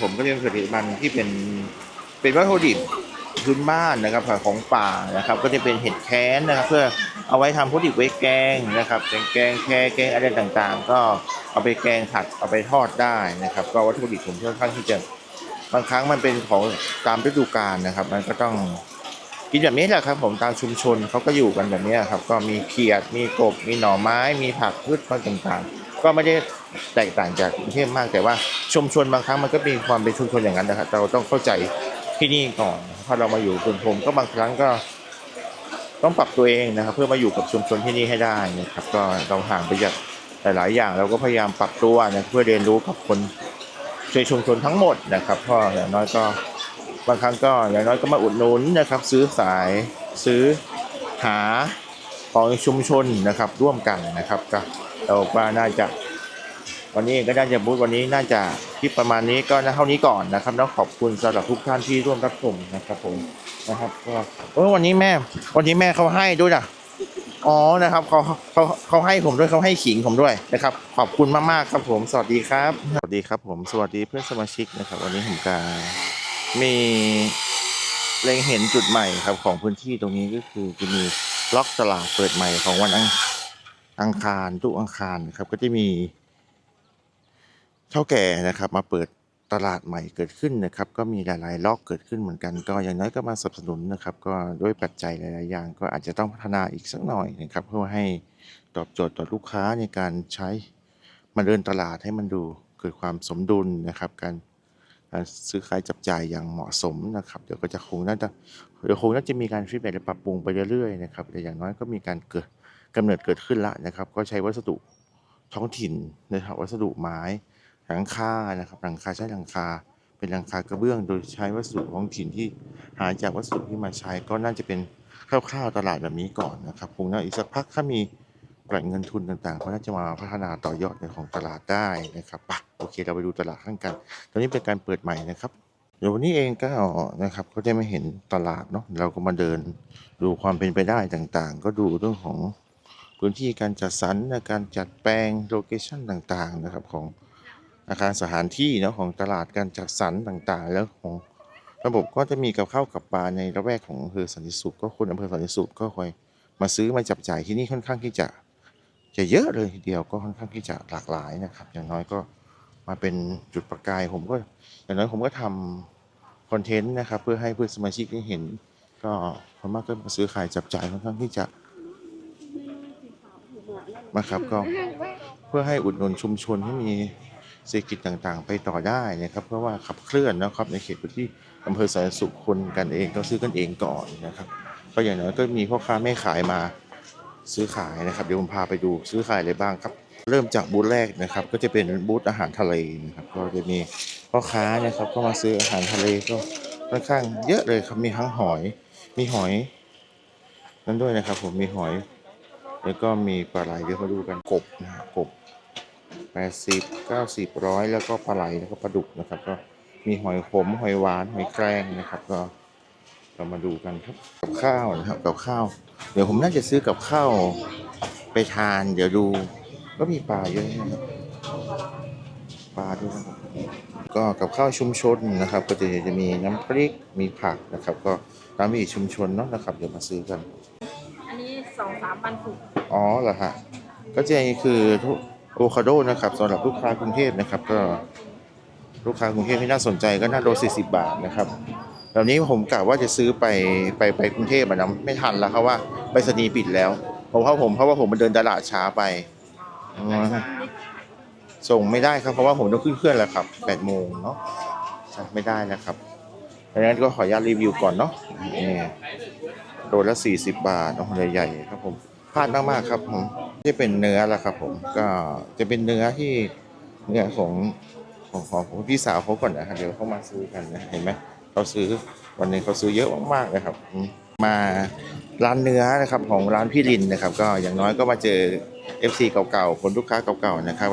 ผมก็เรียกผลิตภัณฑ์ที่เป็นเป็นวัตถุดิบพื้นบ้านนะครับของป่านะครับ ก็จะเป็นเห็ดแค้นนะครับ เพื่อเอาไว้ทำวัตถุดิบไว้แกงนะครับแกงแกงแค่แกงอะไรต่างๆ ก็เอาไปแกงผัดเอาไปทอดได้นะครับ ก็วัตถุดิบผมค่อนข้างที่จะบางครั้งมันเป็นของตามฤดูกาลนะครับ มันก็ต้องกินแบบนี้แหละครับ ผมตามชุมชนเขาก็อยู่กันแบบนี้ครับ ก็มีเขียดมีกบมีหน่อไม้ มีผักพืชพันธุ์ต่างๆ ก็ไม่ได้แตกต่างจากกรุงเทพมากแต่ว่าชุมชนบางครั้งมันก็มีความเป็นชุมชนอย่างนั้นนะครับเราต้องเข้าใจที่นี่ก่อนพอเรามาอยู่ชุมชนก็บางครั้งก็ ต้องปรับตัวเองนะครับ เพื่อมาอยู่กับชุมชนที่นี่ให้ได้นะครับ ก็เราห่างไปจากหลายๆอย่างเราก็พยายามปรับตัวนะเพื่อเรียนรู้กับคนในชุมชนทั้งหมดนะครับพราะอย่างน้อยก็บางครั้งก็อย่างน้อยก็มาอุดหนุนนะครับ ซื้อสายซื้อหาของชุมชนนะครับร่วมกันนะครับก็ เราก็น่าจะ วันนี้ก็น่าจะบูธวันนี้น่าจะคลิปประมาณนี้ก็เท่านี้ก่อนนะครับแล้วขอบคุณสำหรับทุกท่านที่ร่วมรับชมนะครับผมนะครับก็เออวันนี้แม่ วันนี้แม่เขาให้ด้วยนะอ๋อนะครับเขาเขาเขาให้ผมด้วยเขาให้ขิงผมด้วยนะครับ ขอบคุณมากๆครับผมสวัสดีครับ สวัสดีครับผมสวัสดีเพื่อนสมาชิกนะครับ วันนี้ผมกามีเล็งเห็นจุดใหม่ครับของพื้นที่ตรงนี้ก็คือจะมีล็อกตลาดเปิดใหม่ของวันอัง อังคารทุกอังคารครับ ก็จะมีเท่าแก่นะครับ มาเปิดตลาดใหม่เกิดขึ้นนะครับ ก็มีหลายๆล็อกเกิดขึ้นเหมือนกัน ก็อย่างน้อยก็มาสนับสนุนนะครับ ก็ด้วยปัจจัยหลายๆอย่าง ก็อาจจะต้องพัฒนาอีกสักหน่อยนะครับ เพื่อให้ตอบโจทย์ต่อลูกค้าในการใช้มาเดินตลาดให้มันดูเกิดความสมดุลนะครับ การการซื้อขายจับจ่ายอย่างเหมาะสมนะครับ เดี๋ยวก็จะคงน่าจะเดี๋ยวคงน่าจะมีการฟีดแบ็กและปรับปรุงไปเรื่อยๆนะครับแต่อย่างน้อยก็มีการเกิด กำเนิดเกิดขึ้นละนะครับ ก็ใช้วัสดุท้องถิ่นนะครับวัสดุไม้หลังคานะครับหลังคาใช้หลังคา เป็นหลังคากระเบื้อง โดยใช้วัสดุท้องถิ่นที่หาจากวัสดุที่มาใช้ก็น่าจะเป็นคร่าวๆตลาดแบบนี้ก่อนนะครับคงน่าอีกสักพักถ้ามีแหล่งเงินทุนต่างๆก็น่าจะมาพัฒนาต่อยอดในของตลาดได้นะครับปะโอเคเราไปดูตลาดข้างกัน ตอนนี้เป็นการเปิดใหม่นะครับเดี๋ยววันนี้เองก็นะครับก็ได้มาเห็นตลาดเนาะเราก็มาเดินดูความเป็นไปได้ต่างๆ ก็ดูเรื่องของ พื้นที่การจัดสรรการจัดแปลงโลเคชั่นต่างๆนะครับของอาคารสถานที่เนาะของตลาดการจัดสรรต่างๆ แล้วของระบบก็จะมีกับข้าวกับปลาในระแวกของอำเภอสันติสุขก็คนอำเภอสันติสุขก็คอยมาซื้อมาจับจ่ายที่นี่ค่อนข้างที่จะจะเยอะเลยทีเดียวก็ค่อนข้างที่จะหลากหลายนะครับ อย่างน้อยก็มาเป็นจุดประกายผมก็อย่างน้อยผมก็ทำคอนเทนต์นะครับเพื่อให้เพื่อนสมาชิกได้เห็น ก็คนมากก็มาซื้อขายจับจ่ายค่อนข้างที่จะ มาครับก็เพื่อให้อุดหนุนชุมชนให้มีเศรษฐกิจต่างๆ ไปต่อได้นะครับ เพราะว่าขับเคลื่อนนะครับในเขตพื้นที่อำเภอสายสุขคนกันเองต้องซื้อกันเองก่อนนะครับ ก็อย่างน้อยก็มีพ่อค้าแม่ขายมาซื้อขายนะครับ เดี๋ยวผมพาไปดูซื้อขายอะไรบ้างครับ เริ่มจากบูธแรกนะครับ ก็จะเป็นบูธอาหารทะเลนะครับ ก็จะมีพ่อค้านะครับก็มาซื้ออาหารทะเลก็ค่อนข้างเยอะเลยครับมีทั้งหอย มีหอย นั่นด้วยนะครับ ผมมีหอย แล้วก็มีปลาไหลเดี๋ยวมาดูกันกบนะกบแปดสิบเก้าสิบร้อยแล้วก็ปลาไหลแล้วก็ปลาดุกนะครับ ก็มีหอยขมหอยหวานหอยแครงนะครับ ก็เรามาดูกันครับกับข้าวนะครับกับข้าว เดี๋ยวผมน่าจะซื้อกับข้าวไปทาน เดี๋ยวดูก็มีปลาเยอะนะครับปลาด้วยนะครับก็กับข้าวชุมชนนะครับ ก็จะจะมีน้ำพริกมีผักนะครับ ก็ร้านวิถีชุมชนเนาะนะครับ เดี๋ยวมาซื้อกัน องสามวันสุกอ๋อเหรอฮะก็จะคือโอคาโดนะครับสำหรับลูกค้ากรุงเทพนะครับ ก็ลูกค้ากรุงเทพที่น่าสนใจก็น่าโด40 บาทนะครับแบบนี้ผมกะว่าจะซื้อไปไปไปกรุงเทพอะนะไม่ทันแล้วครับว่าไปสนีย์ปิดแล้วผมเพราะผมเพราะว่าผมมาเดินตลาดช้าไปอืมส่งไม่ได้ครับเพราะว่าผมต้องขึ้นเครื่องแล้วครับ8โมงเนาะใช่ไม่ได้นะครับดังนั้นก็ขออนุญาตรีวิวก่อนเนาะ โดนละ 40 บาทเนาะใหญ่ๆครับผมพลาดมากๆครับผมจะเป็นเนื้อละครับผมก็จะเป็นเนื้อที่เนื้อของของของพี่สาวเขาก่อนนะครับเดี๋ยวเขามาซื้อกันนะเห็นไหมเขาซื้อวันนี้เขาซื้อเยอะมากๆเลยครับมมาร้านเนื้อนะครับของร้านพี่ลินนะครับ ก็อย่างน้อยก็มาเจอ FC เก่าๆคนลูกค้าเก่าๆนะครับ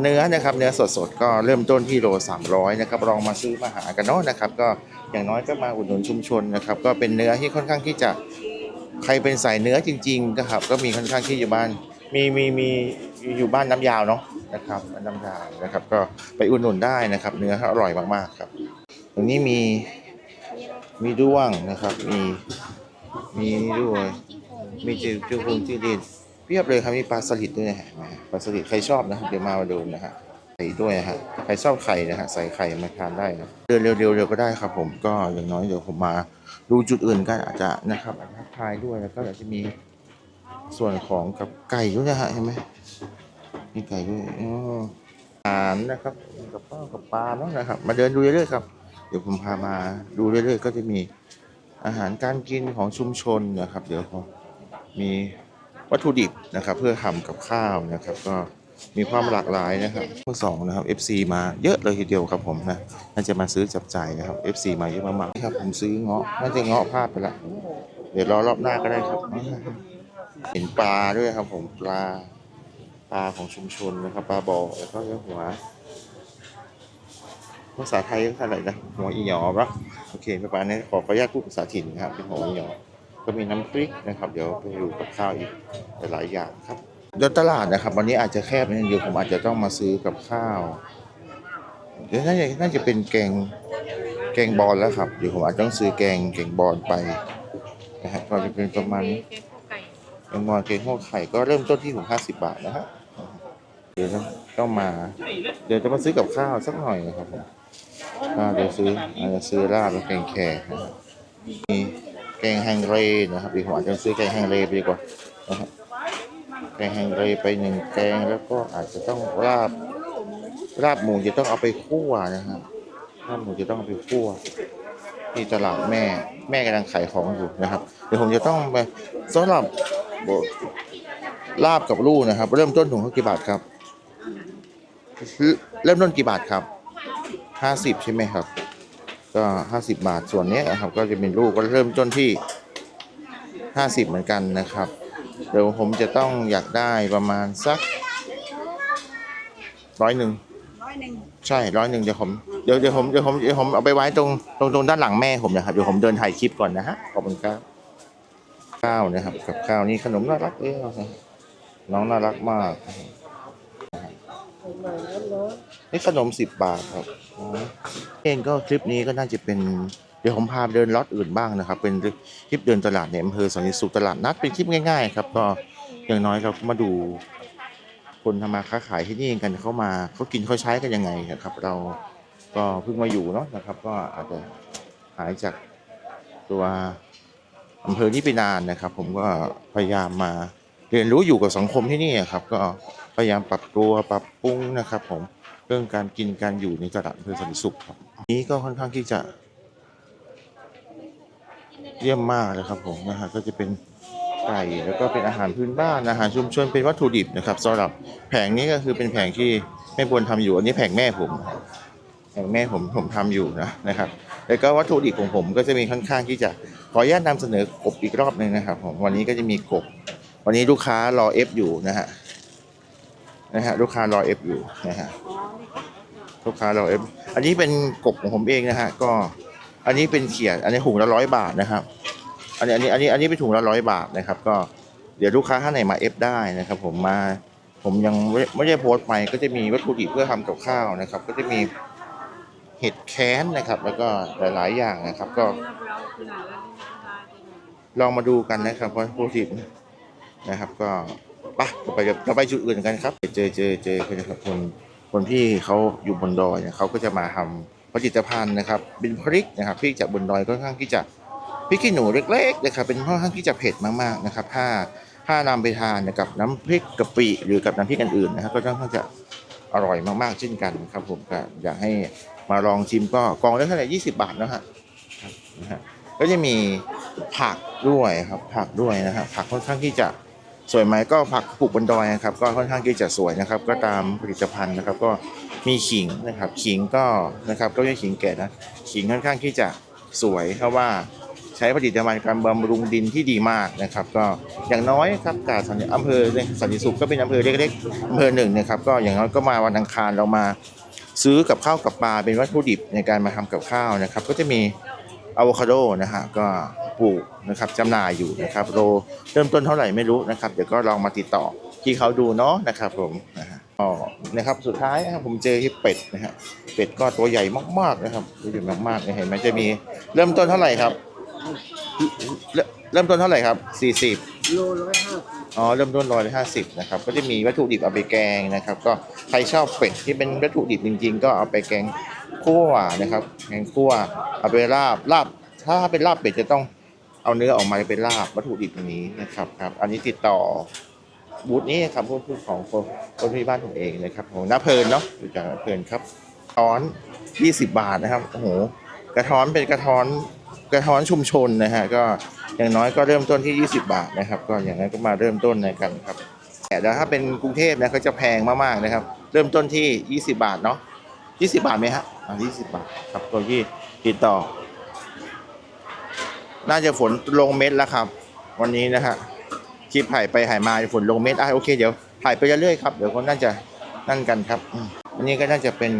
เนื้อนะครับเนื้อสดๆก็เริ่มต้นที่โล 300นะครับลองมาซื้อมาหากันเนาะนะครับ ก็อย่างน้อยก็มาอุดหนุนชุมชนนะครับ ก็เป็นเนื้อที่ค่อนข้างที่จะใครเป็นสายเนื้อจริงๆนะครับ ก็มีค่อนข้างที่อยู่บ้าน มีมีมีอยู่บ้านน้ำยาวเนาะนะครับนดำดาวนะครับ ก็ไปอุดหนุนได้นะครับ เนื้ออร่อยมากๆครับ ตรงนี้มีมีด้วงนะครับ มีมีด้วยมีจิ้วจิ้วพุงจิ้วดิน พียบเลยครับมีปลาสลิดด้วยนะฮะปลาสลิดใครชอบนะครับเดี๋ยวมาดูนะฮะไข่ด้วยฮะใครชอบไข่นะฮะใส่ไข่มาทานได้นะเดินเร็วๆเร็วก็ได้ครับ ผมก็อย่างน้อยเดี๋ยวผมมาดูจุดอื่นกันอาจจะนะครับอาจจะทักทายด้วยแล้วก็อาจจะมีส่วนของกับไก่ด้วยนะฮะเห็นไหมมีไก่ด้วยอ๋ออาหารนะครับกับข้าวกับปลาเนาะนะครับ มาเดินดูเรื่อยๆครับเดี๋ยวผมพามาดูเรื่อยๆก็จะมีอาหารการกินของชุมชนนะครับ เดี๋ยวผมมี วัตถุดิบนะครับ เพื่อทำกับข้าวนะครับ ก็มีความหลากหลายนะครับเมื่อสองนะครับ FC มาเยอะเลยทีเดียวครับผมนะน่าจะมาซื้อจับจ่ายนะครับ FC มาเยอะมากๆครับผมซื้อเงาะน่าจะเงาะพลาดไปละเดี๋ยวรอรอบหน้าก็ได้ครับ เห็นปลาด้วยครับผมปลาปลาของชุมชนนะครับปลาบ่อแล้วก็เลี้ยงหัวภาษาไทยก็อะไรนะหัวอีหยอปะโอเคประมาณนี้ขอขออนุญาตพูดภาษาถิ่นนะครับเป็นหัวอีหยอ ก็มีน้ำพริกนะครับ เดี๋ยวไปดูกับข้าวอีกหลายอย่างครับเดินตลาดนะครับ วันนี้อาจจะแคบนิดนึงเดียวผมอาจจะต้องมาซื้อกับข้าวเดี๋ยวน่าจะน่าจะเป็นแกงแกงบอลแล้วครับเดี๋ยวผมอาจจะต้องซื้อแกงแกงบอลไปนะครับก็จะเป็นประมาณนี้แกงบอลแกงหัวไข่ก็เริ่มต้นที่ผมห้าสิบบาทนะฮะเดี๋ยวต้องต้องมา เดี๋ยวจะมาซื้อกับข้าวสักหน่อยนะครับผมอ่าเดี๋ยวซื้ออาจจะซื้อลาบและแกงแครนะครับมี แกงแฮงเลนะครับเดี๋ยวผมอาจะซื้อแกงแฮงเลไปดีกว่านะครับแกงแฮงเลไปหนึ่งแกงแล้วก็อาจจะต้องลาบลาบหมูจะต้องเอาไปคั่วนะครับลาบหมูจะต้องเอาไปคั่วที่ตลาดแม่แม่กำลังขายของอยู่นะครับ เดี๋ยวผมจะต้องไปสำหรับลาบกับลูกนะครับ เริ่มต้นถุงเท่ากี่บาทครับ เริ่มต้นกี่บาทครับห้าสิบใช่ไหมครับ ก็ห้าสิบบาทส่วนเนี้ยนะครับ ก็จะเป็นลูกก็เริ่มต้นที่ห้าสิบเหมือนกันนะครับ เดี๋ยวผมจะต้องอยากได้ประมาณสักร้อยหนึ่งร้อยหนึ่งใช่ร้อยหนึ่งเดี๋ยวผมเดี๋ยวเดี๋ยวผมเดี๋ยวผมเดี๋ยวผมเอาไปไว้ตรงตรงตรงด้านหลังแม่ผมนะครับเดี๋ยวผมเดินถ่ายคลิปก่อนนะฮะขอบคุณครับข้าวนะครับกับข้าวนี่ขนมน่ารักเอ้ยน้องน่ารักมากนี่ขนมสิบบาทครับอ๋อ เองก็คลิปนี้ก็น่าจะเป็นเดี๋ยวผมพาเดินล็อตอื่นบ้างนะครับ เป็นคลิปเดินตลาดในอำเภอสันติสุขตลาดนัดเป็นคลิปง่ายๆครับก็อย่างน้อยเรามาดู คนทำมาค้าขายที่นี่กันเข้ามาเขากินเขาใช้กันยังไงครับ เราก็เพิ่งมาอยู่เนาะนะครับ ก็อาจจะหายจากตัวอำเภอนี้ไปนานนะครับ ผมก็พยายามมาเรียนรู้อยู่กับสังคมที่นี่ครับ ก็พยายามปรับตัวปรับปรุงนะครับ ผม รื่องการกินการอยู่ในตลาดอำเภอสันติสุขครับ นี้ก็ค่อนข้างที่จะเยี่ยมมากเลยครับผมนะฮะก็จะเป็นไก่แล้วก็เป็นอาหารพื้นบ้านอาหารชุมชนเป็นวัตถุดิบนะครับสำหรับแผงนี้ก็คือเป็นแผงที่แม่บวนทำอยู่อันนี้แผงแม่ผมแผงแม่ผมผมทำอยู่นะนะครับ แล้วก็วัตถุดิบของผมก็จะมีค่อนข้างที่จะขออนุญาตนำเสนอกบอีกรอบหนึ่งนะครับผมวันนี้ก็จะมีกบ วันนี้ลูกค้ารอเอฟอยู่นะฮะ นะฮะลูกค้ารอเอฟอยู่นะฮะลูกค้ารอเอฟอันนี้เป็นกบของผมเองนะฮะก็อันนี้เป็นเขียดอันนี้ถุงละร้อยบาทนะครับ อันนี้อันนี้อันนี้อันนี้เป็นถุงละร้อยบาทนะครับ ก็เดี๋ยวลูกค้าท่านไหนมาเอฟได้นะครับ ผมมาผมยังไม่ไม่ได้โพสต์ไปก็จะมีวัตถุดิบเพื่อทำกับข้าวนะครับ ก็จะมีเห็ดแค้นนะครับ แล้วก็หลาย ๆ อย่างนะครับ ก็ ลองมาดูกันนะครับวัตถุดิบนะครับก็ ปเราไปเราไปจุดอื่นกันครับ เจอเจอเจอคนนะครับคนคนที่เขาอยู่บนดอยเนี่ยเขาก็จะมาทำผลิตภัณฑ์นะครับเป็นพริกนะครับพริกจากบนดอยค่อนข้างที่จะพริกขี้หนูเล็กๆนะครับเป็นค่อนข้างที่จะเผ็ดมากๆนะครับ ถ้าถ้านำไปทานกับน้ำพริกกะปิหรือกับน้ำพริกอื่นๆนะครับก็ค่อนข้างจะอร่อยมากๆเช่นกันครับผมก็อยากให้มาลองชิมก็กองละเท่าไหร่ยี่สิบบาทนะฮะนะฮะก็จะมีผักด้วยครับผักด้วยนะฮะผักค่อนข้างที่จะ สวยไหมก็ผักปลูกบนดอยนะครับ ก็ค่อนข้างที่จะสวยนะครับ ก็ตามผลิตภัณฑ์นะครับ ก็มีขิงนะครับ ขิงก็นะครับก็ไม่ขิงแก่นะขิงค่อนข้างที่จะสวยเพราะว่าใช้ผลิตภัณฑ์การบำรุงดินที่ดีมากนะครับ ก็อย่างน้อยครับกาสันอำเภอสันติสุขก็เป็นอำเภอเล็กๆอำเภอหนึ่งนะครับ ก็อย่างน้อยก็มาวันอังคารเรามาซื้อกับข้าวกับปลาเป็นวัตถุดิบในการมาทำกับข้าวนะครับ ก็จะมี อะโวคาโดนะฮะก็ปลูกนะครับจำหน่ายอยู่นะครับโลเริ่มต้นเท่าไหร่ไม่รู้นะครับ เดี๋ยวก็ลองมาติดต่อที่เขาดูเนาะนะครับผมนะฮะอ๋อนะครับสุดท้ายนะครับผมเจอที่เป็ดนะฮะเป็ดก็ตัวใหญ่มากๆนะครับตัวใหญ่มากๆเนี่ยเห็นไหมจะมีเริ่มต้นเท่าไหร่ครับ เริ่มเริ่มต้นเท่าไหร่ครับสี่สิบโลร้อยห้าสิบอ๋อเริ่มต้นร้อยห้าสิบนะครับก็จะมีวัตถุดิบเอาไปแกงนะครับ ก็ใครชอบเป็ดที่เป็นวัตถุดิบจริง ๆ ก็เอาไปแกงคั่วนะครับแกงคั่วเอาไปลาบลาบ ถ้าเป็นลาบเป็ดจะต้องเอาเนื้อออกมาเป็นลาบวัตถุดิบอย่างนี้นะครับครับอันนี้ติดต่อบูธนี้ครับพูดพูดของคนคนที่บ้านผมเองนะครับของน้าเพลินเนาะอยู่จากน้าเพลินครับท้อน 20 บาทนะครับโอ้โหกระท้อนเป็นกระท้อน กระท้อนชุมชนนะฮะก็อย่างน้อยก็เริ่มต้นที่ 20 บาทนะครับ ก็อย่างนั้นก็มาเริ่มต้นในกันครับแต่ถ้าเป็นกรุงเทพนะก็จะแพงมากๆนะครับ เริ่มต้นที่ 20 บาทเนาะ20 บาทไหมฮะอ่า20 บาทครับตัวที่ติดต่อ น่าจะฝนลงเม็ดแล้วครับ วันนี้นะฮะคลิปถ่ายไปถ่ายมาฝนลงเม็ดอะโอเคเดี๋ยวถ่ายไปเรื่อยๆครับเดี๋ยวก็น่าจะนั่นกันครับอันนี้ก็น่าจะเป็น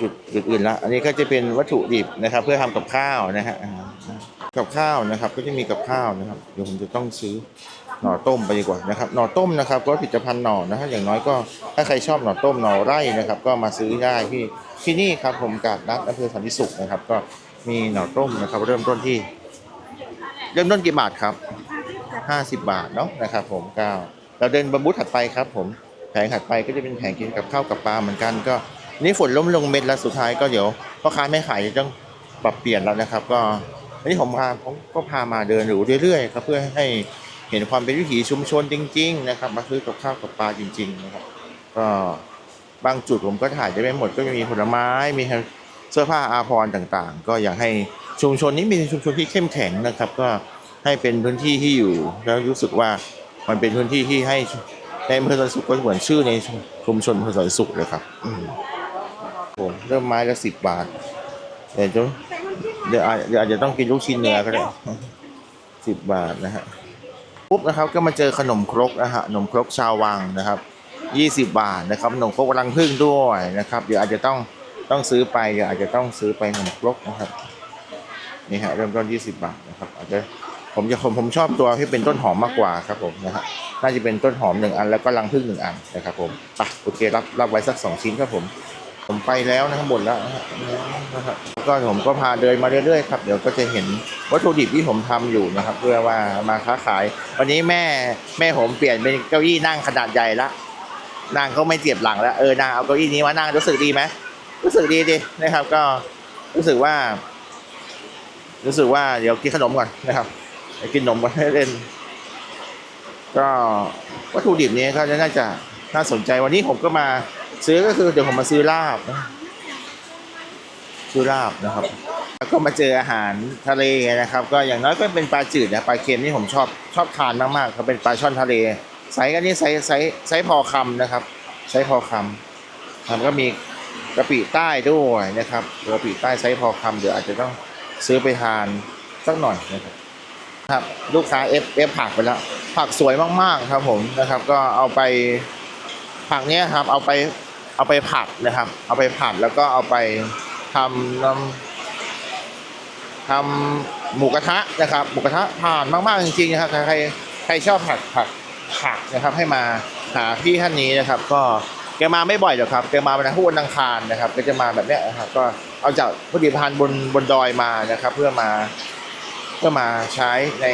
จุดจุดอื่นละอันนี้ก็จะเป็นวัตถุดิบนะครับ เพื่อทำกับข้าวนะฮะกับข้าวนะครับ ก็จะมีกับข้าวนะครับเดี๋ยวผมจะต้องซื้อหน่อต้มไปดีกว่านะครับหน่อต้มนะครับ ก็ผลิตภัณฑ์หน่อนะฮะอย่างน้อยก็ถ้าใครชอบหน่อต้มหน่อไร่นะครับ ก็มาซื้อได้ที่ที่นี่ครับผมกาดนัดอำเภอสันติสุขนะครับ ก็มีหน่อต้มนะครับ เริ่มต้นที่ เริ่มต้นกี่บาทครับ 50 บาทเนาะนะครับ ผมก้าวเราเดินบรรบุถัดไปครับ ผมแผงถัดไปก็จะเป็นแผงกินกับข้าวกับปลาเหมือนกันก็ นี่ฝนล้มลงเม็ดแล้วสุดท้ายก็เดี๋ยวพ่อค้าแม่ขายจะต้องปรับเปลี่ยนแล้วนะครับ ก็อันนี้ผมพาผมก็พามาเดินอยู่เรื่อยๆครับเพื่อให้เห็นความเป็นวิถีชุมชนจริง ๆ นะครับ มาซื้อกับข้าวกับปลาจริง ๆ นะครับ ก็บางจุดผมก็ถ่ายได้ไม่หมดก็จะมีผลไม้มีเสื้อผ้าอาภรณ์ต่างๆ ก็อยากให้ชุมชนนี้มีชุมชนที่เข้มแข็งนะครับ ก็ให้เป็นพื้นที่ที่อยู่ แล้วรู้สึกว่ามันเป็นพื้นที่ที่ให้ในอำเภอสันสุขก็เหมือนชื่อในชุมชนอำเภอสันสุขเลยครับอื เริ่มไม้ละสิบบาทเดี๋ยวจะเดี๋ยวอาจเดี๋ยวอาจจะต้องกินลูกชิ้นเนื้อก็ได้สิบบาทนะฮะปุ๊บนะครับก็มาเจอขนมครกนะฮะขนมครกชาววังนะครับยี่สิบบาทนะครับขนมครกรังพึ่งด้วยนะครับ เดี๋ยวอาจจะต้องต้องซื้อไปเดี๋ยวอาจจะต้องซื้อไปขนมครกนะครับนี่ฮะเริ่มต้นยี่สิบบาทนะครับอาจจะผมจะผมผมชอบตัวที่เป็นต้นหอมมากกว่าครับผมนะฮะน่าจะเป็นต้นหอมหนึ่งอันแล้วก็รังพึ่งหนึ่งอันนะครับผมไปโอเครับรับไว้สักสองชิ้นครับผม ผมไปแล้วนะครับหมดแล้วนะครับก็ผมก็พาเดินมาเรื่อยๆครับเดี๋ยวก็จะเห็นวัตถุดิบที่ผมทำอยู่นะครับ เพื่อว่ามาค้าขาย วันนี้แม่แม่ผมเปลี่ยนเป็นเก้าอี้นั่งขนาดใหญ่ละนางก็ไม่เจ็บหลังแล้วเออนางเอาเก้าอี้นี้มานั่งรู้สึกดีไหมรู้สึกดีดีนะครับ ก็รู้สึกว่า รู้สึกว่าเดี๋ยวกินขนมก่อนนะครับกินขนมก่อนให้เล่น ก็วัตถุดิบนี้ก็น่าจะน่าสนใจวันนี้ผมก็มา ซื้อก็คือเดี๋ยวผมมาซื้อลาบนะซื้อลาบนะครับ แล้วก็มาเจออาหารทะเลนะครับ ก็อย่างน้อยก็เป็นปลาจืดนะปลาเค็มที่ผมชอบชอบทานมากๆครับเป็นปลาช่อนทะเลไซส์ก็นี่ไซส์ไซส์ไซส์พอคำนะครับไซส์พอคำครับก็มีกะปิใต้ด้วยนะครับกะปิใต้ไซส์พอคำเดี๋ยวอาจจะต้องซื้อไปทานสักหน่อยนะครับครับลูกค้าเอฟเอฟผักไปแล้วผักสวยมากๆครับผมนะครับ ก็เอาไปผักเนี้ยครับเอาไป เอาไปผัดนะครับ เอาไปผัดแล้วก็เอาไปทำน้ำทำหมูกระทะนะครับ หมูกระทะผ่านมาก ๆ จริง ๆ นะครับ ใครใครชอบผักผักผักนะครับ ให้มาหาพี่ท่านนี้นะครับ ก็แกมาไม่บ่อยหรอกครับแกมาเป็นผู้วันอังคารนะครับก็จะมาแบบเนี้ยนะครับ ก็เอาจากผลิตภัณฑ์บนบนดอยมานะครับ เพื่อมาเพื่อมาใช้ใน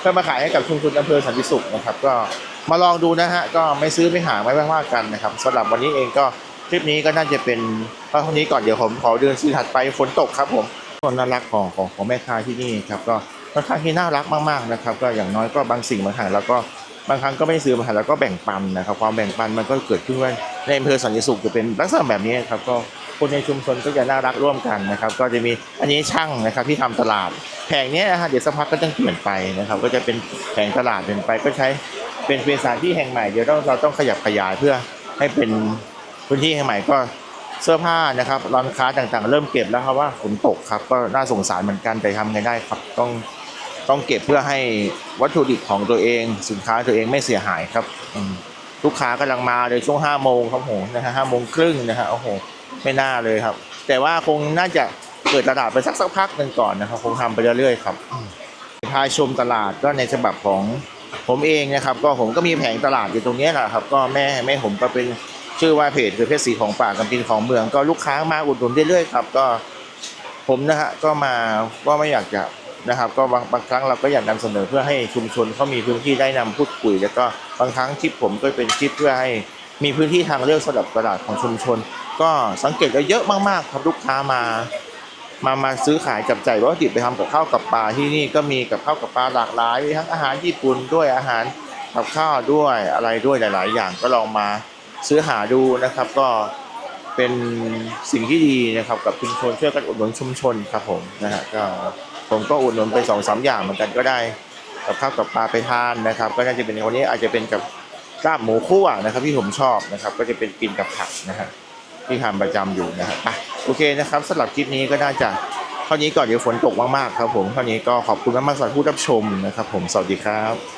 เพื่อมาขายให้กับชุมชนอำเภอสันติสุขนะครับ ก็ มาลองดูนะฮะก็ไม่ซื้อไม่หาไม่ว่ากันนะครับสำหรับวันนี้เองก็คลิปนี้ก็น่าจะเป็นเท่านี้ก่อนเดี๋ยวผมขอเดินซื้อถัดไปฝนตกครับผมคนน่ารักของของของแม่ค้าที่นี่ครับก็ค่อนข้างที่น่ารักมากๆนะครับ ก็อย่างน้อยก็บางสิ่งบางอย่างแล้วก็บางครั้งก็ไม่ซื้อมาแล้วก็แบ่งปันนะครับ ความแบ่งปันมันก็เกิดขึ้นว่าในอำเภอสันติสุขจะเป็นลักษณะแบบนี้ครับก็คนในชุมชนก็จะน่ารักร่วมกันนะครับ ก็จะมีอันนี้ช่างนะครับที่ทำตลาดแผงนี้นะฮะเดี๋ยวสักพักก็ต้องเปลี่ยนไปนะครับ ก็จะเป็นแผงตลาดเปลี่ยนไปก็ใช้ เป็นเป็นสถานที่แห่งใหม่เดี๋ยวเราเราต้องขยับขยายเพื่อให้เป็นพื้นที่แห่งใหม่ก็เสื้อผ้านะครับร้านค้าต่างๆ เริ่มเก็บแล้วครับว่าฝนตกครับก็น่าสงสารเหมือนกันแต่ทำไงได้ครับต้องต้องเก็บเพื่อให้วัตถุดิบของตัวเอง สินค้าตัวเองไม่เสียหายครับลูกค้ากำลังมาเลยช่วงห้าโมงครับผมนะฮะห้าโมงครึ่งนะฮะโอ้โหไม่น่าเลยครับ แต่ว่าคงน่าจะเปิดตลาดไปสักสักพักหนึ่งก่อนนะครับคงทำไปเรื่อยๆครับพาชมตลาดก็ในฉบับของ ผมเองนะครับก็ผมก็มีแผงตลาดอยู่ตรงนี้แหละครับ ก็แม่แม่ผมก็เป็นชื่อว่าเพจคือเพชรสีของป่ากับกินของเมือง ก็ลูกค้ามาอุดหนุนเรื่อยๆครับก็ผมนะฮะก็มาก็ไม่อยากจะนะครับ ก็บางบางครั้งเราก็อยากนำเสนอเพื่อให้ชุมชนเขามีพื้นที่ได้นำพูดคุย แล้วก็บางครั้งคลิปผมก็เป็นคลิปเพื่อให้มีพื้นที่ทางเลือกสำหรับตลาดของชุมชน ก็สังเกตว่าเยอะมากๆครับลูกค้ามา มามาซื้อขายจับจ่ายวัตถุดิบไปทำกับข้าวกับปลาที่นี่ก็มีกับข้าวกับปลาหลากหลายมีทั้งอาหารญี่ปุ่นด้วยอาหารกับข้าวด้วยอะไรด้วยหลาย ๆ อย่างก็ลองมาซื้อหาดูนะครับก็เป็นสิ่งที่ดีนะครับกับชุมชนช่วยกันอุดหนุนชุมชนครับผมนะฮะก็ผมก็อุดหนุนไปสองสามอย่างเหมือนกันก็ได้กับข้าวกับปลาไปทานนะครับ ก็น่าจะเป็นวันนี้อาจจะเป็นกับลาบหมูคั่วนะครับที่ผมชอบนะครับ ก็จะเป็นกินกับผักนะฮะ ที่ทำประจำอยู่นะครับอะโอเคนะครับสำหรับคลิปนี้ก็น่าจะเท่านี้ก่อนเดี๋ยวฝนตกมากๆครับผมเท่านี้ก็ขอบคุณมากๆสำหรับผู้รับชมนะครับ ผมสวัสดีครับ